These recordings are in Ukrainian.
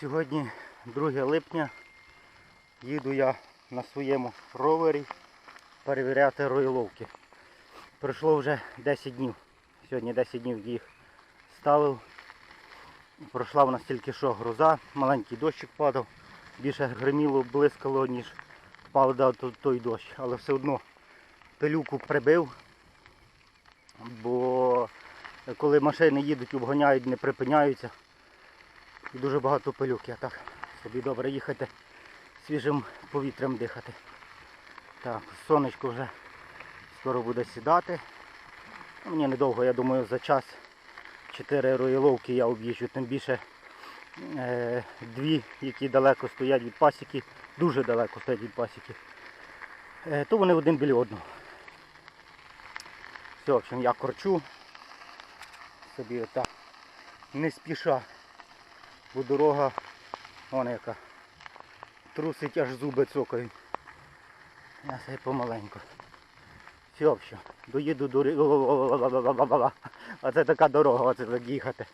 Сьогодні 2 липня. Їду я на своєму ровері перевіряти роїловки. Пройшло вже 10 днів. Сьогодні 10 днів їх ставив. Пройшла в нас тільки що гроза, маленький дощик падав. Більше гриміло, блискало, ніж впав той дощ. Але все одно пилюку прибив. Бо коли машини їдуть, обганяють, не припиняються. І дуже багато пилюки, а так собі добре їхати, свіжим повітрям дихати. Так, сонечко вже скоро буде сідати. Мені недовго, я думаю, за час 4 роїловки я об'їжджу, тим більше е, дві, які далеко стоять від пасіки, дуже далеко стоять від пасіки, е, то вони один біля одного. Все, в общем, я корчу собі отак, не спіша, бо дорога, вона яка, трусить аж зуби цокають. Я себе помаленьку. Все, все, доїду до Рі- А це така дорога, оце їхати.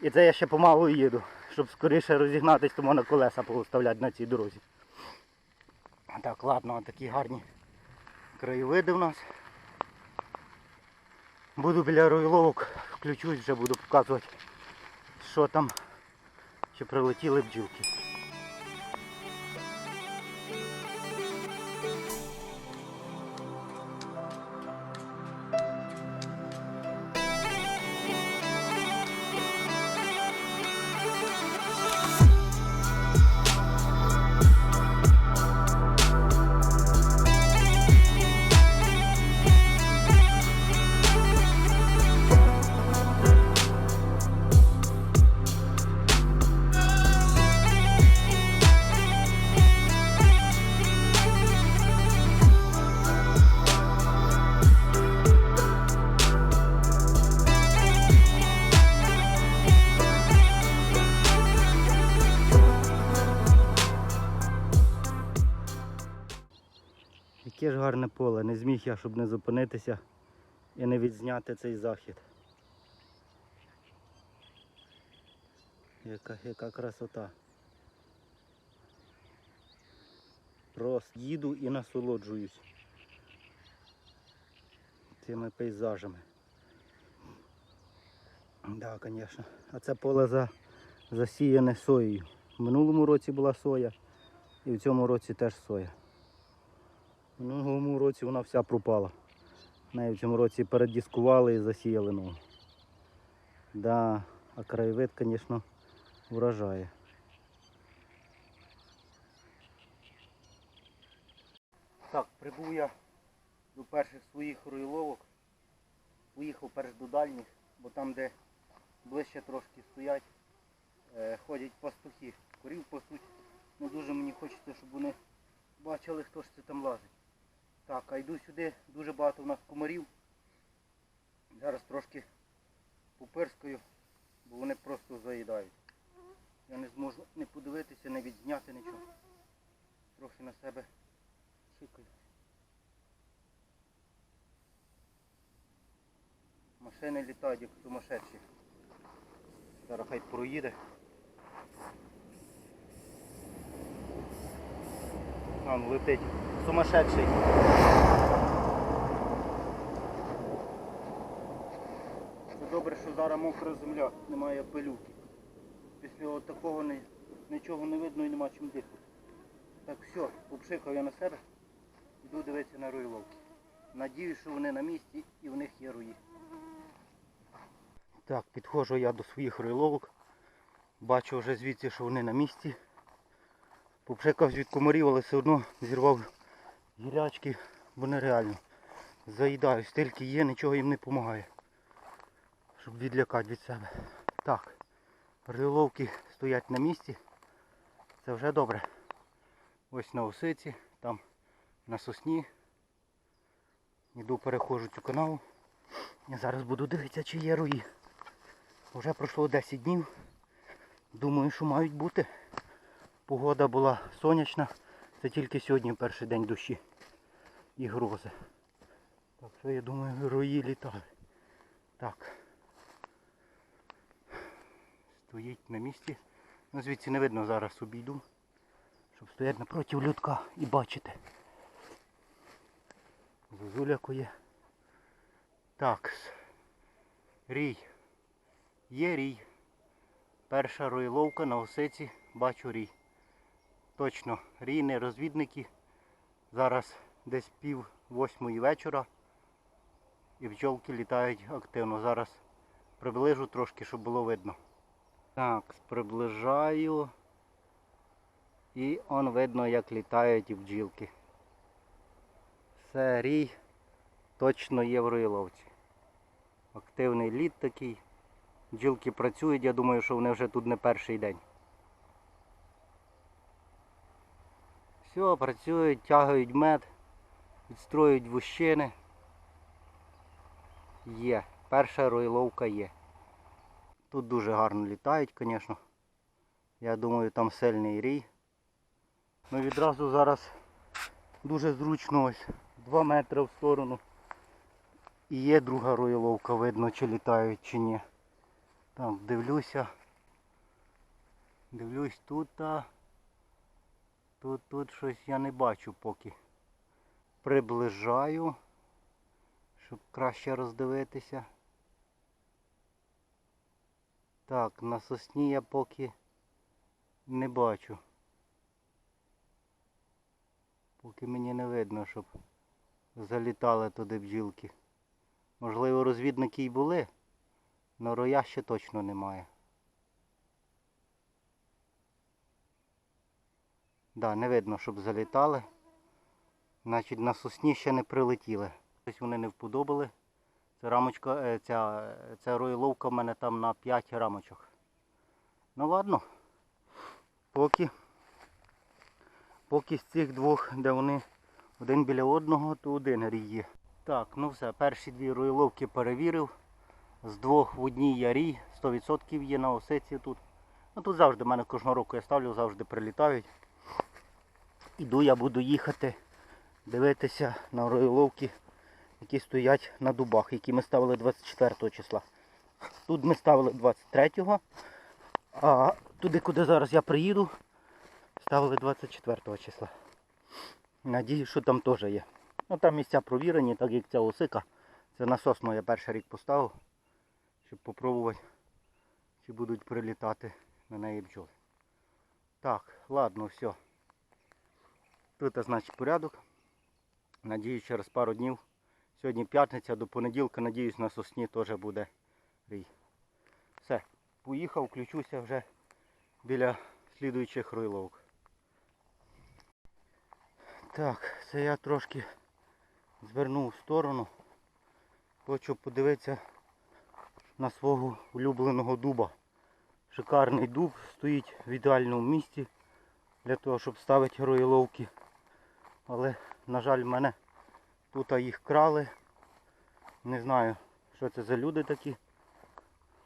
І це я ще помалу їду, щоб скоріше розігнатись, тому на колеса поставляти на цій дорозі. Так, ладно, такі гарні краєвиди в нас. Буду біля ройловок, включусь, вже буду показувати, що там, прилетіли бджілки. Гарне поле, не зміг я, щоб не зупинитися і не відзняти цей захід. Яка, яка красота. Просто їду і насолоджуюсь цими пейзажами. Так, да, звісно. А це поле за, засіяне соєю. В минулому році була соя і в цьому році теж соя. В минулому році вона вся пропала. Неї в цьому році передіскували і засіяли нову. Да, а краєвид, звісно, вражає. Так, прибув я до перших своїх роїловок. Поїхав перш до дальніх, бо там, де ближче трошки стоять, е, ходять пастухи. Корів пасуть. Ну дуже мені хочеться, щоб вони бачили, хто ж це там лазить. Так, а йду сюди, дуже багато у нас комарів. Зараз трошки попирскаю, бо вони просто заїдають. Я не зможу не подивитися, не відзняти нічого. Трохи на себе шикаю. Машини літають як сумасшедші. Зараз хай проїде. А, он летить. Сумасшедший. Це добре, що зараз мокра земля, немає пилюки. Після такого не, нічого не видно і нема чим дихати. Так все, попшикав я на себе, йду дивитися на руйловки. Надіюсь, що вони на місці і в них є руї. Так, підходжу я до своїх руйловок. Бачу вже звідси, що вони на місці. Попшикав від комарів, але все одно зірвав гілячки, бо нереально. Заїдаю, стільки є, нічого їм не допомагає. Щоб відлякати від себе. Так, риловки стоять на місці. Це вже добре. Ось на осиці, там на сосні. Іду переходжу цю канаву. І зараз буду дивитися, чи є руї. Вже пройшло 10 днів. Думаю, що мають бути. Погода була сонячна. Це тільки сьогодні перший день дощі і грози. Так що я думаю, рої літали. Так. Стоїть на місці. Ну, звідси не видно, зараз обійду, щоб стояти напроти людка і бачити. Зозуля є. Так. Рій. Є рій. Перша роїловка на осиці. Бачу рій. Точно, рій не розвідники. Зараз десь пів восьмої вечора. І бджолки літають активно. Зараз приближу трошки, щоб було видно. Так, приближаю. І он видно, як літають і бджілки. Все, рій точно є. Активний лід такий. Бджілки працюють, я думаю, що вони вже тут не перший день. Все, працюють, тягають мед, відстроюють вущини. Є. Перша роїловка є. Тут дуже гарно літають, звісно. Я думаю, там сильний рій. Ну відразу зараз дуже зручно ось 2 метри в сторону. І є друга роїловка, видно, чи літають, чи ні. Так, дивлюся. Дивлюсь тут. Тут, тут щось я не бачу поки. Приближаю, щоб краще роздивитися. Так, на сосні я поки не бачу. Поки мені не видно, щоб залітали туди бджілки. Можливо, розвідники й були, але роя ще точно немає. Да, не видно, щоб залітали. Значить на сосні ще не прилетіли. Ось вони не вподобали. Це рамочка, е, ця, ця роїловка в мене там на 5 рамочок. Ну ладно. Поки, поки з цих двох, де вони один біля одного, то один рій є. Так, ну все, перші дві роїловки перевірив. З двох в одній я рій, 100% є на осиці тут. Ну тут завжди в мене кожного року я ставлю, завжди прилітають. Іду я буду їхати дивитися на роїловки, які стоять на дубах, які ми ставили 24 числа. Тут ми ставили 23-го, а туди, куди зараз я приїду, ставили 24 числа. Надію, що там теж є. Ну там місця провірені, так як ця осика. Це насосно я перший рік поставив, щоб попробувати, чи будуть прилітати на неї бджоли. Так, ладно, все. Тут, значить, порядок. Надіюсь, через пару днів. Сьогодні п'ятниця, до понеділка, надіюсь, на сосні теж буде рій. Все, поїхав, включуся вже біля слідуючих ройловок. Так, це я трошки звернув в сторону. Хочу подивитися на свого улюбленого дуба. Шикарний дуб стоїть в ідеальному місці для того, щоб ставити роїловки. Але, на жаль, мене тут їх крали. Не знаю, що це за люди такі.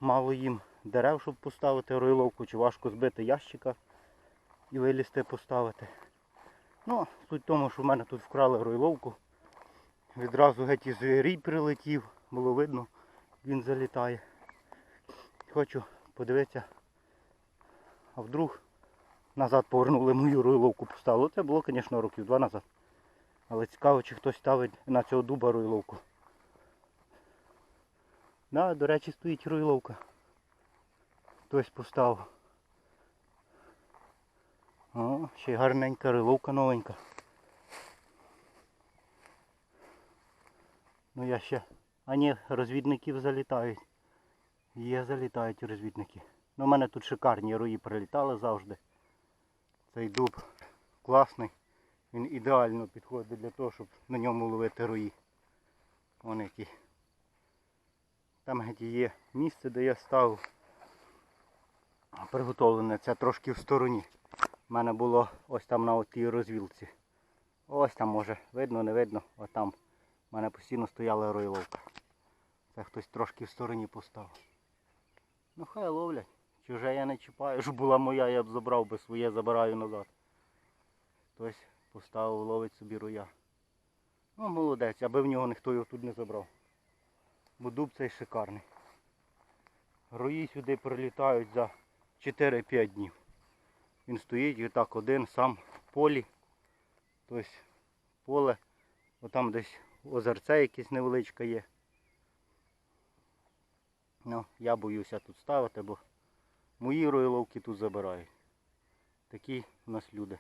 Мало їм дерев, щоб поставити роїловку, чи важко збити ящика і вилізти поставити. Ну, суть в тому, що в мене тут вкрали роїловку. Відразу геть із рій прилетів, було видно, він залітає. Хочу подивитися, а вдруг назад повернули мою роїловку поставили. Це було, звісно, років два назад. Але цікаво, чи хтось ставить на цього дуба роїловку. Да, до речі, стоїть роїловка. Хтось поставив. О, ще гарненька роїловка новенька. Ну я ще... А ні, розвідників залітають. Є, залітають розвідники. Ну, у мене тут шикарні рої прилітали завжди. Цей дуб класний. Він ідеально підходить для того, щоб на ньому ловити рої. Вон які. Там геть є місце, де я ставив. Приготовлене це трошки в стороні. У мене було ось там на тій розвілці. Ось там може, видно, не видно, отам. У мене постійно стояла ройловка. Це хтось трошки в стороні поставив. Ну хай ловлять. Чуже я не чіпаю, щоб була моя, я б забрав би своє, забираю назад. Хтось поставив, ловить собі роя. Ну молодець, аби в нього ніхто його тут не забрав. Бо дуб цей шикарний. Рої сюди прилітають за 4-5 днів. Він стоїть і один сам в полі. Тобто поле. Отам десь озерце якесь невеличке є. Ну, я боюся тут ставити, бо мої ройловки тут забирають. Такі у нас люди.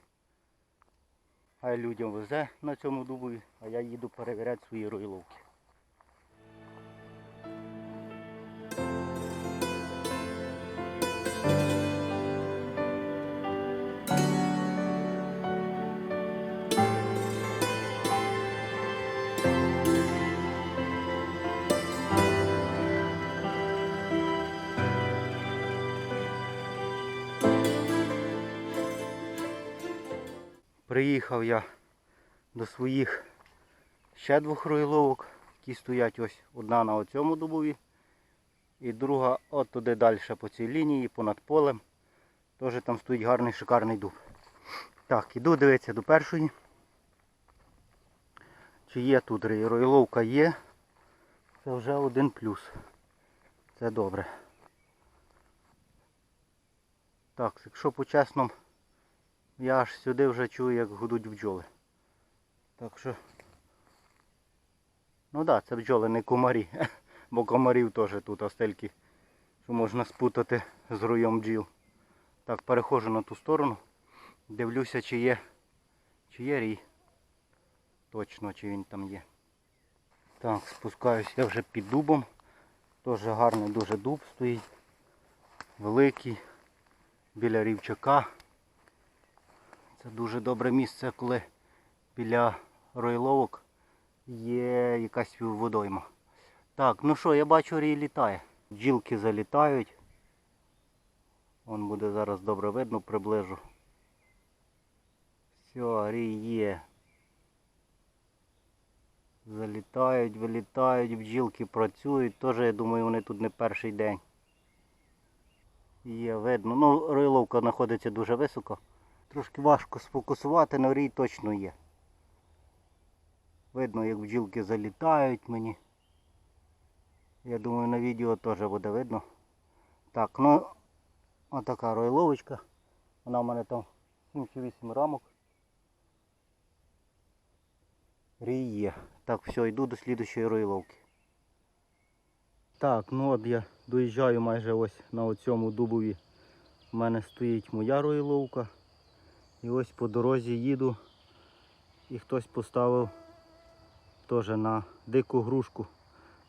А людям везе на цьому дубові, а я їду перевіряти свої роїловки. Приїхав я до своїх ще двох роїловок, які стоять ось одна на оцьому дубові і друга от туди далі по цій лінії, понад полем. Теж там стоїть гарний шикарний дуб. Так, іду дивитися до першої. Чи є тут роїловка є. Це вже один плюс. Це добре. Так, якщо по-чесному, я аж сюди вже чую, як гудуть бджоли. Так що. Ну так, да, це бджоли, не комарі. Бо комарів теж тут остельки, що можна спутати з роєм бджіл. Так, переходжу на ту сторону. Дивлюся, чи є, чи є рій. Точно, чи він там є. Так, спускаюся вже під дубом. Теж гарний дуже дуб стоїть. Великий. Біля рівчака. Це дуже добре місце, коли біля ройловок є якась водойма. Так, ну що, я бачу рій літає. Бджілки залітають. Вон буде зараз добре видно, приближу. Все, рій є. Залітають, вилітають, бджілки працюють. Теж, я думаю, вони тут не перший день. Є видно. Ну, ройловка знаходиться дуже високо. Трошки важко сфокусувати, але рій точно є. Видно, як бджілки залітають мені. Я думаю, на відео теж буде видно. Так, ну отака ройловочка. Вона в мене там 7 чи 8 рамок. Рій є. Так, все, йду до слідущої ройловки. Так, ну от я доїжджаю майже ось на цьому дубові. У мене стоїть моя ройловка. І ось по дорозі їду. І хтось поставив теж на дику грушку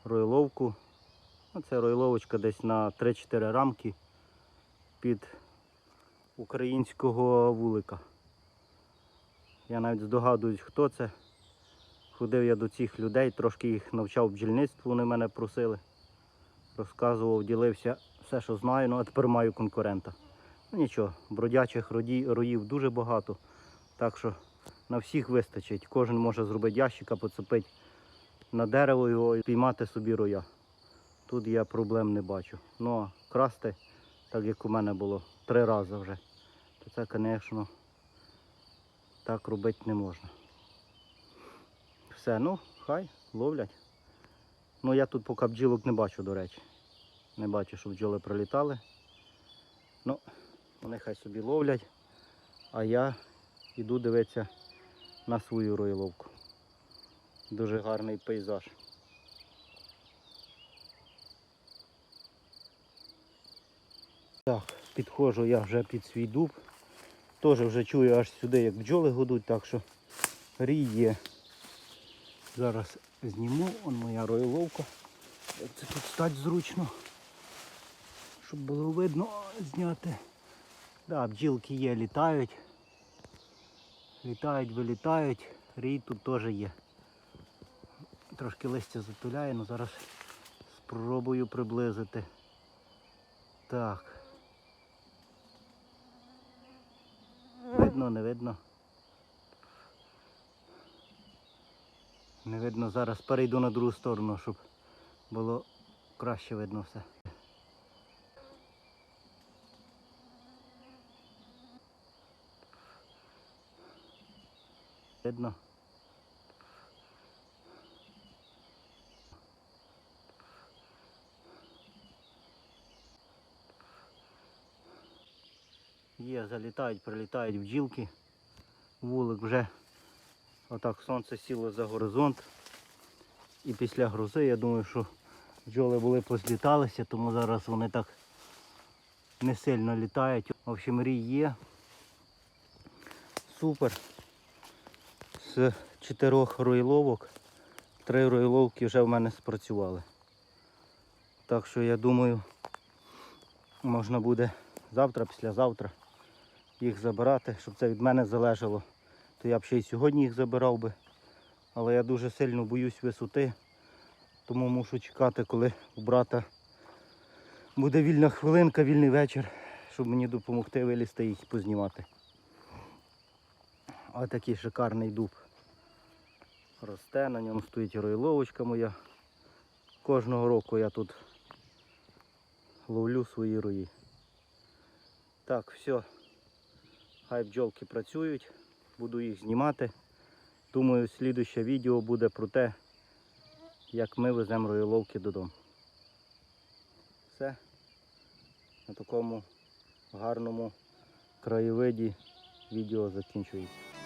ройловку. Оце ройловочка десь на 3-4 рамки під українського вулика. Я навіть здогадуюсь, хто це. Ходив я до цих людей, трошки їх навчав бджільництву, вони мене просили. Розказував, ділився все, що знаю, ну а тепер маю конкурента. Ну нічого, бродячих роїв дуже багато. Так що на всіх вистачить. Кожен може зробити ящика, поцепити на дерево його і піймати собі роя. Тут я проблем не бачу. Ну а красти, так як у мене було три рази вже, то це, звісно, так робити не можна. Все, ну, хай ловлять. Ну я тут поки бджілок не бачу, до речі. Не бачу, що бджоли прилітали. Ну, вони хай собі ловлять, а я йду дивитися на свою роїловку. Дуже гарний пейзаж. Так, підходжу я вже під свій дуб. Теж вже чую аж сюди, як бджоли гудуть, так що рій є. Зараз зніму, он моя роїловка. Як це тут стати зручно, щоб було видно зняти. Да, бджілки є, літають. Літають, вилітають. Рій тут теж є. Трошки листя затуляє, але зараз спробую приблизити. Так. Видно, не видно. Не видно, зараз перейду на другу сторону, щоб було краще видно все. Видно. Є залітають, прилітають бджілки. Вулик вже отак сонце сіло за горизонт. І після грози я думаю, що бджоли були позліталися, тому зараз вони так не сильно літають. В общем, рій є. Супер. З чотирьох ройловок три ройловки вже в мене спрацювали. Так що я думаю, можна буде завтра, післязавтра їх забирати, щоб це від мене залежало. То я б ще й сьогодні їх забирав би. Але я дуже сильно боюсь висоти, тому мушу чекати, коли у брата буде вільна хвилинка, вільний вечір, щоб мені допомогти вилізти їх познімати. Ось такий шикарний дуб. Росте, на ньому стоїть ройловочка моя. Кожного року я тут ловлю свої рої. Так, все. Хай бджолки працюють, буду їх знімати. Думаю, слідуще відео буде про те, як ми веземо роїловки додому. Все. На такому гарному краєвиді відео закінчується.